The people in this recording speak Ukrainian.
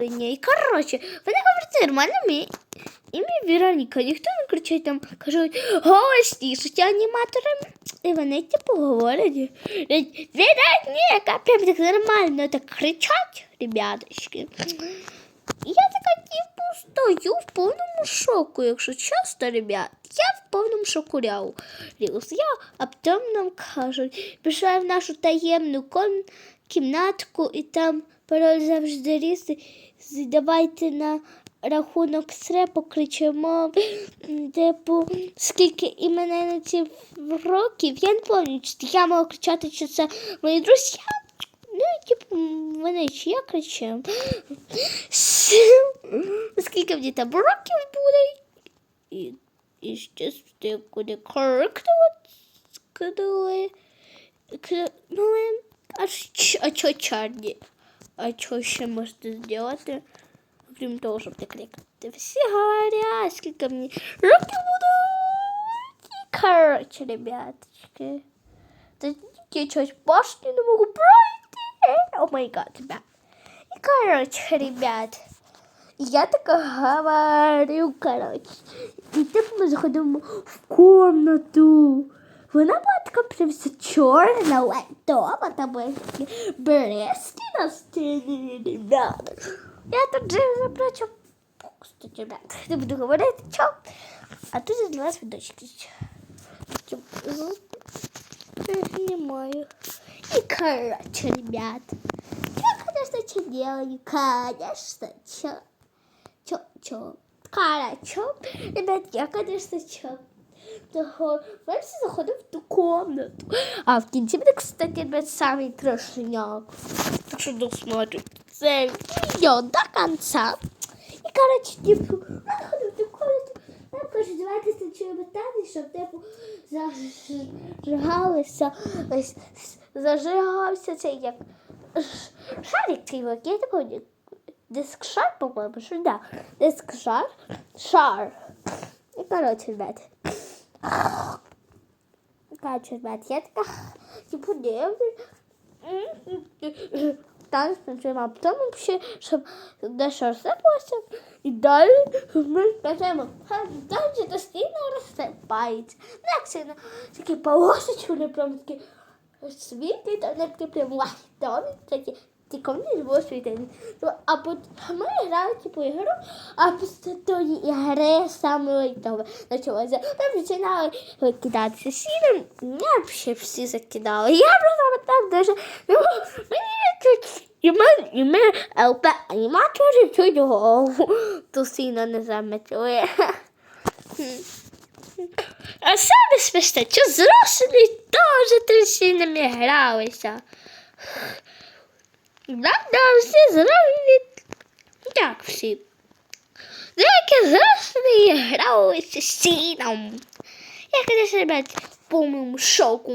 І коротше, вони говорять нормально мій Ім'я Вероніка, ніхто не кричить там, кажуть, голосніше аніматори. І вони типу говорять, Вероніка, прям так нормально так кричать, ребяточки. І я така, типу, стою в повному шоку, якщо чесно, ребят. Я в повному шоку ряу. Ріус. Я, а потім нам кажуть, пішла в нашу таємну кімнатку і там пароль завжди різний. Давайте на рахунок сре покричимо, типу, скільки іменинниці років. Я не пам'ятаю, чи я мала кричати, чи це мої друзі. Ну, типу, вони чи я кричу. Скільки мені там років буде? І, і ще буде коректно сказали. Ну, а, ч- а що чарні? А що ще можна зробити? Крім того, щоб не крикати. Всі говорять, скільки мені років буду. І коротше, ребяточки. Я щось башню не можу пройти. О май гад, ребят. І коротше, ребят. Я така говорю, коротше. І типу ми заходимо в комнату. Вона була така прям вся чорна, лайтова, там були такі березки на стіні, ребята. Я тут же заплачу. Кстати, ребят, не буду говорити, чо. А тут для вас видочки. Снимаю. И короче, ребят. Я, конечно, что делаю? Конечно, Что? Чо, чо? Короче, ребят, я, конечно? Того, ми всі в ту комнату. А в кінці буде, кстати, ребят, самий трошняк. Так що досмотрите це відео до кінця. І, коротше, типу, ми заходимо в ту комнату. Нам кажуть, давайте станцюємо танець, щоб, типу, зажигалися, ось, зажигався цей, як, шарик великий, я такий, ні, диск шар, по-моєму, що да, диск шар, шар. І, коротше, ребят, Короче, ребят, я така, типу, дивлюсь. Танець танцюємо, а потім ще, щоб дещо розсипалося. І далі ми кажемо, танці постійно розсипається. Ну, як сильно, такі полосочки, прям такі світлі, та вони такі прям лайтові, такі. Тільки вони було світити. Ну, А потім ми грали типу ігру, а після тої ігри саме лайтове почалося. Ми починали кидатися сіном, я ще всі закидали. Я просто так дуже. ну, Мені чуть і ми, і ми ЛП аніматори чуть голову ту сіно не заметили. А саме смішне, що зрослі теж трусінами гралися. Правда, всі зрослі, так всі. Деякі зросли грали з сіном. Я, конечно, ребят, в шоку.